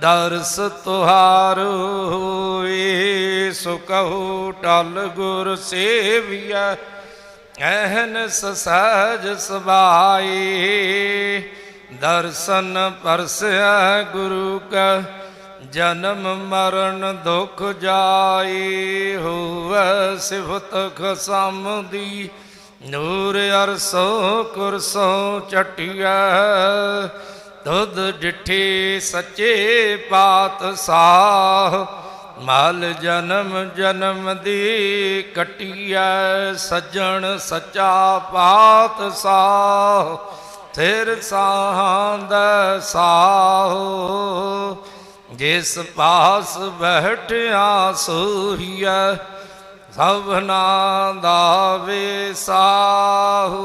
ਦਰਸ ਤੁਹਾਰੋ ਹੋਏ ਸੋ ਕਹੋ ਟਲ ਗੁਰ ਸੇਵੀਐ ਐਹਨਸ ਸਹਜ ਸਬਾਈ ਦਰਸ਼ਨ ਪਰਸਿਆ ਗੁਰੂ ਕਾ, ਜਨਮ ਮਰਨ ਦੁਖ ਜਾਈ ਹੋਵੈ ਸਿਫਤ ਖਸਮ ਦੀ ਨੂਰ ਅਰਸੋ ਕੁਰਸੋ ਚਟਿਆ ਤੁਧ ਡਿਠੇ ਸੱਚੇ ਪਾਤਸ਼ਾਹ ਮਲ ਜਨਮ ਜਨਮ ਦੀ ਕਟਿਐ ਸੱਜਣ ਸੱਚਾ ਪਾਤਸ਼ਾਹ ਥਿਰ ਸਾਹੰਦ ਸਾਹੋ। ਜਿਸ ਪਾਸ ਬਹਿਠਿਆ ਸੋਹੀਐ, ਸਭਨਾ ਦਾ ਵੇ ਵਿਸਾਹੋ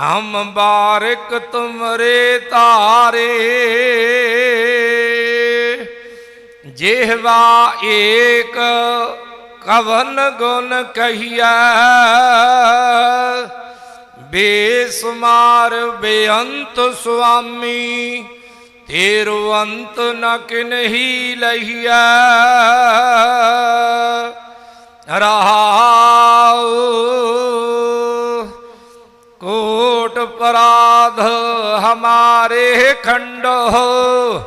ਹਮ ਬਾਰਕ ਤੁਮਰੇ ਤਾਰੇ। ਜਿਹਵਾ ਏਕ ਕਵਨ ਗੁਣ ਕਹੀਐ। ਬੇਸਮਾਰ ਬੇਅੰਤ ਸੁਆਮੀ ਤੇਰੋ ਅੰਤ ਨ ਕਿਨਹੀ ਲਹੀਐ। ਰਹਾਉ ਹਮਾਰੇ ਖੰਡੋ,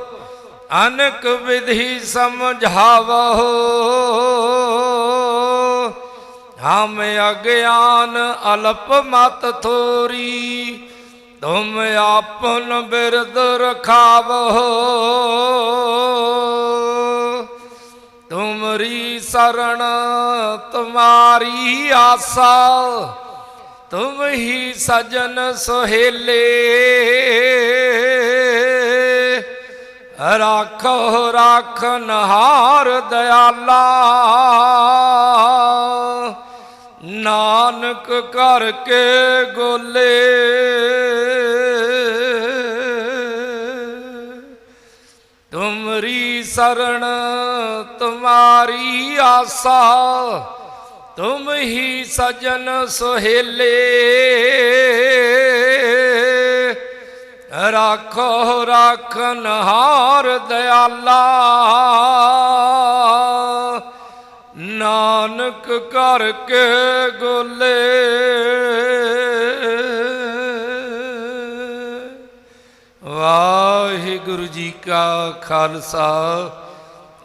ਅਨਕ ਵਿਧि ਸਮਝਾਵੋ ਹਮ ਅਗਿਆਨ ਅਲਪ ਮਤ ਥੋਰੀ, ਤੁਮ ਆਪਨ ਬਿਰਦ ਰਖਾਵੋ ਤੁਮਰੀ ਸਰਣ ਤੁਮਾਰੀ ਆਸਾ ਤੁਮ ਹੀ ਸਜਨ ਸੁਹੇਲੇ। ਰਾਖੋ ਰਾਖਨ ਹਾਰ ਦਇਆਲਾ ਨਾਨਕ ਕਰਕੇ ਗੋਲੇ। ਤੁਮਰੀ ਸਰਣ ਤੁਮਾਰੀ ਆਸਾ। ਤੁਮ ਹੀ ਸਜਨ ਸੁਹੇਲੇ। ਰਾਖੋ ਰਾਖਨ ਹਾਰ ਦਿਆਲਾ। ਨਾਨਕ ਕਰਕੇ ਗੋਲੇ। ਵਾਹਿਗੁਰੂ ਜੀ ਕਾ ਖਾਲਸਾ,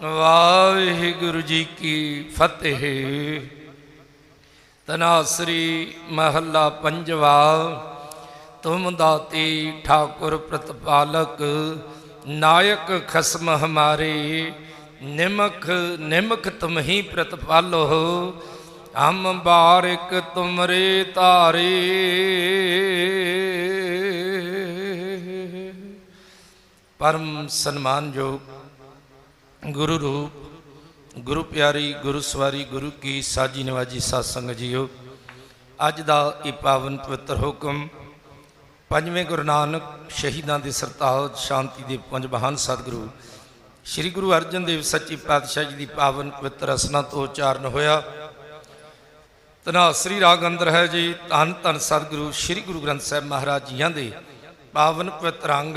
ਵਾਹਿਗੁਰੂ ਜੀ ਕੀ ਫਤਿਹ। ਤਨਾਸਰੀ ਮਹੱਲਾ ਪੰਜਵਾ, ਤੁਮ ਦਾਤੀ ਠਾਕੁਰ ਪ੍ਰਤਪਾਲਕ, ਨਾਇਕ ਖਸਮ ਹਮਾਰੇ, ਨਿਮਖ ਨਿਮਖ ਤੁਮਹੀ ਪ੍ਰਤਪਾਲੋ ਹਮ ਬਾਰਿਕ ਤੁਮਰੇ ਤਾਰੇ ਪਰਮ ਸਨਮਾਨਯੋਗ ਗੁਰੂ ਰੂਪ ਗੁਰੂ ਪਿਆਰੀ, ਗੁਰੂ ਸਵਾਰੀ, ਗੁਰੂ ਕੀ ਸਾਜੀ ਨਿਵਾਜੀ ਸਾਧ ਸੰਗਤ ਜੀਓ, ਅੱਜ ਦਾ ਇਹ ਪਾਵਨ ਪਵਿੱਤਰ ਹੁਕਮ ਪੰਜਵੇਂ ਗੁਰੂ ਨਾਨਕ ਸ਼ਹੀਦਾਂ ਦੇ ਸਰਤਾਜ ਸ਼ਾਂਤੀ ਦੇ ਪੰਜ ਮਹਾਨ ਸਤਿਗੁਰੂ, ਸ੍ਰੀ ਗੁਰੂ ਅਰਜਨ ਦੇਵ ਸੱਚੀ ਪਾਤਸ਼ਾਹ ਜੀ ਦੀ ਪਾਵਨ ਪਵਿੱਤਰ ਰਸਨਾ ਤੋਂ ਉਚਾਰਨ ਹੋਇਆ। ਤਨਾਸਰੀ ਰਾਗ ਅੰਦਰ ਹੈ ਜੀ ਧੰਨ ਧੰਨ ਸਤਿਗੁਰੂ, ਸ੍ਰੀ ਗੁਰੂ ਗ੍ਰੰਥ ਸਾਹਿਬ ਮਹਾਰਾਜ ਜੀਆਂ ਦੇ ਪਾਵਨ ਪਵਿੱਤਰ ਅੰਗ